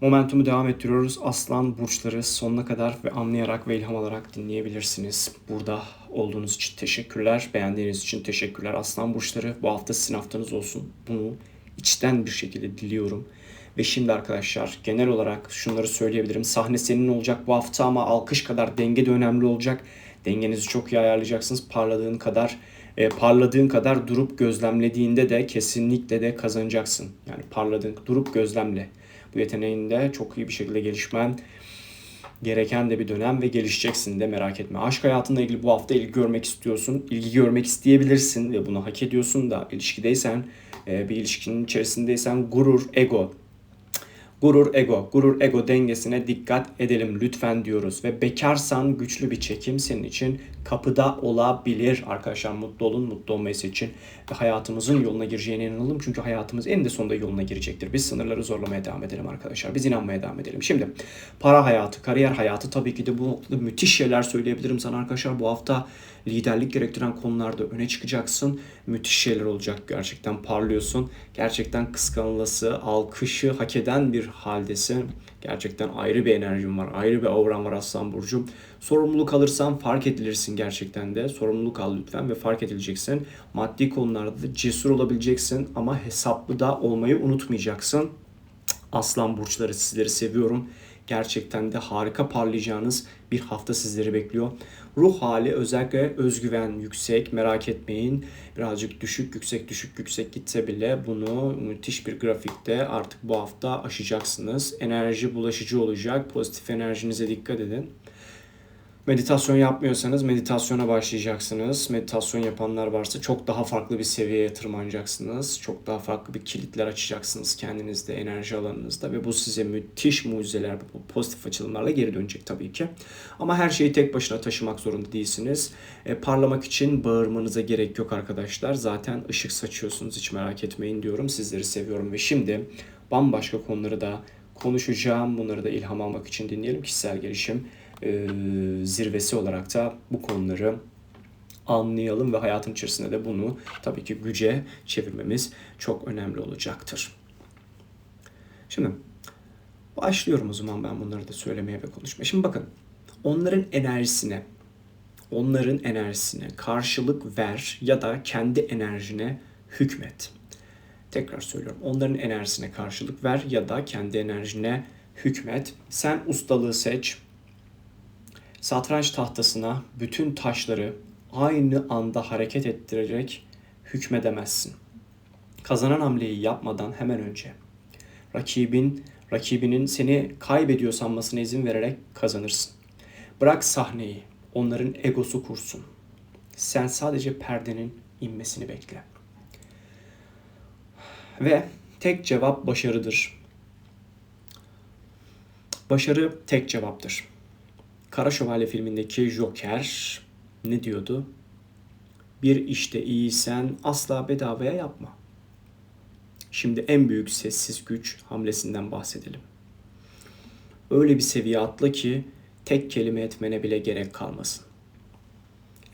Momentumu devam ettiriyoruz. Aslan burçları sonuna kadar ve anlayarak ve ilham alarak dinleyebilirsiniz. Burada olduğunuz için teşekkürler. Beğendiğiniz için teşekkürler. Aslan burçları bu hafta sizin haftanız olsun. Bunu içten bir şekilde diliyorum. Ve şimdi arkadaşlar genel olarak şunları söyleyebilirim. Sahne senin olacak bu hafta ama alkış kadar denge de önemli olacak. Dengenizi çok iyi ayarlayacaksınız. Parladığın kadar e, parladığın kadar durup gözlemlediğinde de kesinlikle de kazanacaksın. Yani parladığın durup gözlemle. Bu yeteneğinde çok iyi bir şekilde gelişmen gereken de bir dönem ve gelişeceksin de merak etme. Aşk hayatınla ilgili bu hafta ilgi görmek istiyorsun. İlgi görmek isteyebilirsin ve bunu hak ediyorsun da ilişkideysen, e, bir ilişkinin içerisindeysen gurur, ego Gurur ego, gurur ego dengesine dikkat edelim lütfen diyoruz. Ve bekarsan güçlü bir çekim senin için kapıda olabilir. Arkadaşlar mutlu olun, mutlu olmayı için Ve hayatımızın yoluna gireceğine inanalım. Çünkü hayatımız en de sonunda yoluna girecektir. Biz sınırları zorlamaya devam edelim arkadaşlar. Biz inanmaya devam edelim. Şimdi para hayatı, kariyer hayatı tabii ki de bu noktada müthiş şeyler söyleyebilirim sana arkadaşlar. Bu hafta liderlik gerektiren konularda öne çıkacaksın. Müthiş şeyler olacak gerçekten parlıyorsun. Gerçekten kıskanılası, alkışı hak eden bir haldesin. Gerçekten ayrı bir enerjim var, ayrı bir auram var Aslan Burcu. Sorumluluk alırsan fark edilirsin gerçekten de. Sorumluluk al lütfen ve fark edileceksin. Maddi konularda da cesur olabileceksin ama hesaplı da olmayı unutmayacaksın. Aslan burçları sizleri seviyorum. Gerçekten de harika parlayacağınız bir hafta sizleri bekliyor. Ruh hali özellikle özgüven yüksek merak etmeyin. Birazcık düşük yüksek düşük yüksek gitse bile bunu müthiş bir grafikte artık bu hafta aşacaksınız. Enerji bulaşıcı olacak. Pozitif enerjinize dikkat edin. Meditasyon yapmıyorsanız meditasyona başlayacaksınız. Meditasyon yapanlar varsa çok daha farklı bir seviyeye tırmanacaksınız. Çok daha farklı bir kilitler açacaksınız kendinizde, enerji alanınızda ve bu size müthiş mucizeler, pozitif açılımlarla geri dönecek tabii ki. Ama her şeyi tek başına taşımak zorunda değilsiniz. E, parlamak için bağırmanıza gerek yok arkadaşlar. Zaten ışık saçıyorsunuz hiç merak etmeyin diyorum. Sizleri seviyorum ve şimdi bambaşka konuları da konuşacağım. Bunları da ilham almak için dinleyelim. Kişisel gelişim e, zirvesi olarak da bu konuları anlayalım ve hayatın içerisinde de bunu tabii ki güce çevirmemiz çok önemli olacaktır. Şimdi başlıyorum o zaman ben bunları da söylemeye ve konuşmaya. Şimdi bakın onların enerjisine onların enerjisine karşılık ver ya da kendi enerjine hükmet. Tekrar söylüyorum. Onların enerjisine karşılık ver ya da kendi enerjine hükmet. Sen ustalığı seç, satranç tahtasına bütün taşları aynı anda hareket ettirerek hükmedemezsin. Kazanan hamleyi yapmadan hemen önce rakibin rakibinin seni kaybediyor sanmasına izin vererek kazanırsın. Bırak sahneyi, onların egosu kursun. Sen sadece perdenin inmesini bekle. Ve tek cevap başarıdır. Başarı tek cevaptır. Kara Şövalye filmindeki Joker ne diyordu? Bir işte iyiysen asla bedavaya yapma. Şimdi en büyük sessiz güç hamlesinden bahsedelim. Öyle bir seviye atla ki tek kelime etmene bile gerek kalmasın.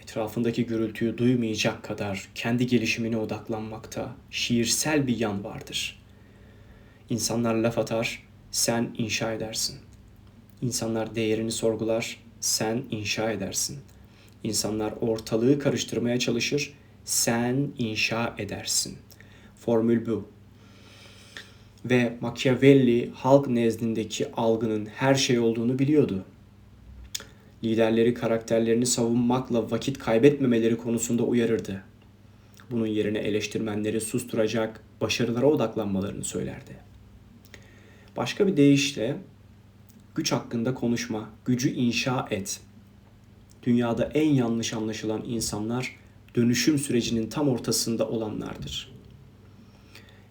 Etrafındaki gürültüyü duymayacak kadar kendi gelişimine odaklanmakta şiirsel bir yan vardır. İnsanlar laf atar, sen inşa edersin. İnsanlar değerini sorgular, sen inşa edersin. İnsanlar ortalığı karıştırmaya çalışır, sen inşa edersin. Formül bu. Ve Machiavelli halk nezdindeki algının her şey olduğunu biliyordu. Liderleri karakterlerini savunmakla vakit kaybetmemeleri konusunda uyarırdı. Bunun yerine eleştirmenleri susturacak, başarılara odaklanmalarını söylerdi. Başka bir deyişle Güç hakkında konuşma, gücü inşa et. Dünyada en yanlış anlaşılan insanlar dönüşüm sürecinin tam ortasında olanlardır.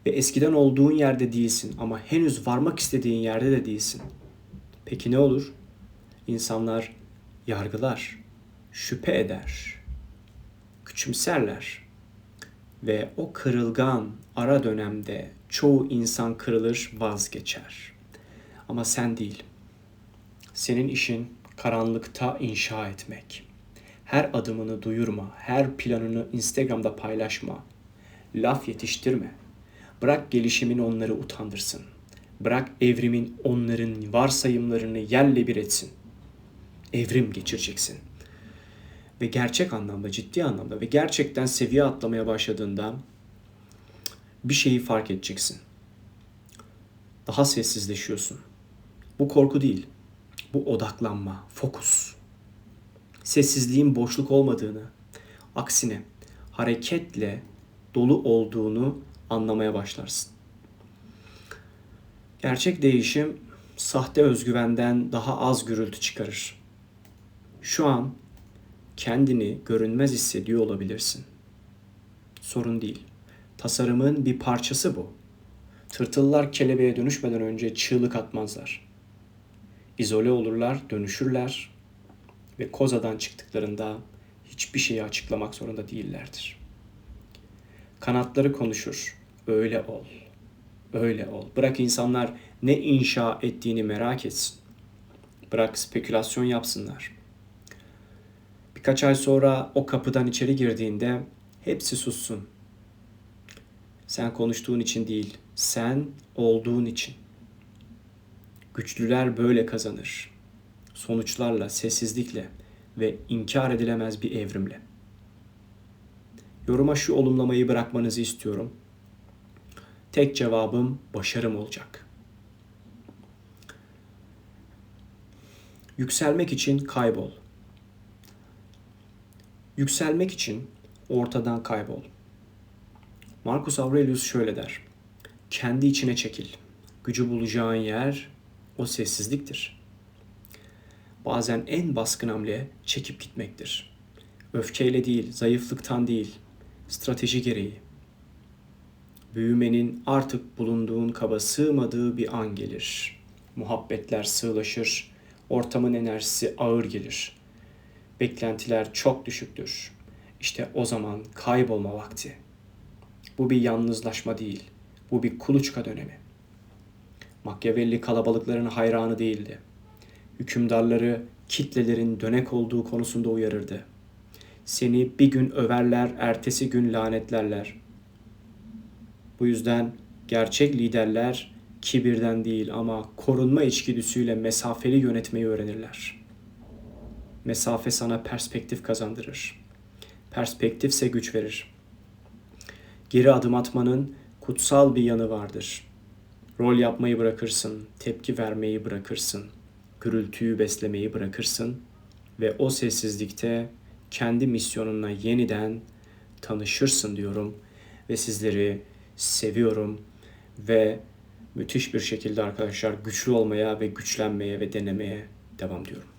Ve eskiden olduğun yerde değilsin ama henüz varmak istediğin yerde de değilsin. Peki ne olur? İnsanlar yargılar, şüphe eder, küçümserler ve o kırılgan ara dönemde çoğu insan kırılır, vazgeçer. Ama sen değil. Senin işin karanlıkta inşa etmek. Her adımını duyurma, her planını Instagram'da paylaşma. Laf yetiştirme. Bırak gelişimin onları utandırsın. Bırak evrimin onların varsayımlarını yerle bir etsin. Evrim geçireceksin. Ve gerçek anlamda, ciddi anlamda ve gerçekten seviye atlamaya başladığında bir şeyi fark edeceksin. Daha sessizleşiyorsun. Bu korku değil. Bu odaklanma, fokus. Sessizliğin boşluk olmadığını, aksine hareketle dolu olduğunu anlamaya başlarsın. Gerçek değişim sahte özgüvenden daha az gürültü çıkarır. Şu an kendini görünmez hissediyor olabilirsin. Sorun değil. Tasarımın bir parçası bu. Tırtıllar kelebeğe dönüşmeden önce çığlık atmazlar. İzole olurlar, dönüşürler ve kozadan çıktıklarında hiçbir şeyi açıklamak zorunda değillerdir. Kanatları konuşur. Öyle ol. Öyle ol. Bırak insanlar ne inşa ettiğini merak etsin. Bırak spekülasyon yapsınlar. Birkaç ay sonra o kapıdan içeri girdiğinde hepsi sussun. Sen konuştuğun için değil, sen olduğun için. Güçlüler böyle kazanır. Sonuçlarla, sessizlikle ve inkar edilemez bir evrimle. Yoruma şu olumlamayı bırakmanızı istiyorum. Tek cevabım başarım olacak. Yükselmek için kaybol. Yükselmek için ortadan kaybol. Marcus Aurelius şöyle der. Kendi içine çekil. Gücü bulacağın yer o sessizliktir. Bazen en baskın hamle çekip gitmektir. Öfkeyle değil, zayıflıktan değil, strateji gereği. Büyümenin artık bulunduğun kaba sığmadığı bir an gelir. Muhabbetler sığlaşır, ortamın enerjisi ağır gelir. Beklentiler çok düşüktür. İşte o zaman kaybolma vakti. Bu bir yalnızlaşma değil, bu bir kuluçka dönemi. Machiavelli kalabalıkların hayranı değildi. Hükümdarları kitlelerin dönek olduğu konusunda uyarırdı. Seni bir gün överler, ertesi gün lanetlerler. Bu yüzden gerçek liderler kibirden değil ama korunma içgüdüsüyle mesafeli yönetmeyi öğrenirler. Mesafe sana perspektif kazandırır. Perspektifse güç verir. Geri adım atmanın kutsal bir yanı vardır. Rol yapmayı bırakırsın, tepki vermeyi bırakırsın, gürültüyü beslemeyi bırakırsın ve o sessizlikte kendi misyonunla yeniden tanışırsın diyorum ve sizleri seviyorum ve müthiş bir şekilde arkadaşlar güçlü olmaya ve güçlenmeye ve denemeye devam diyorum.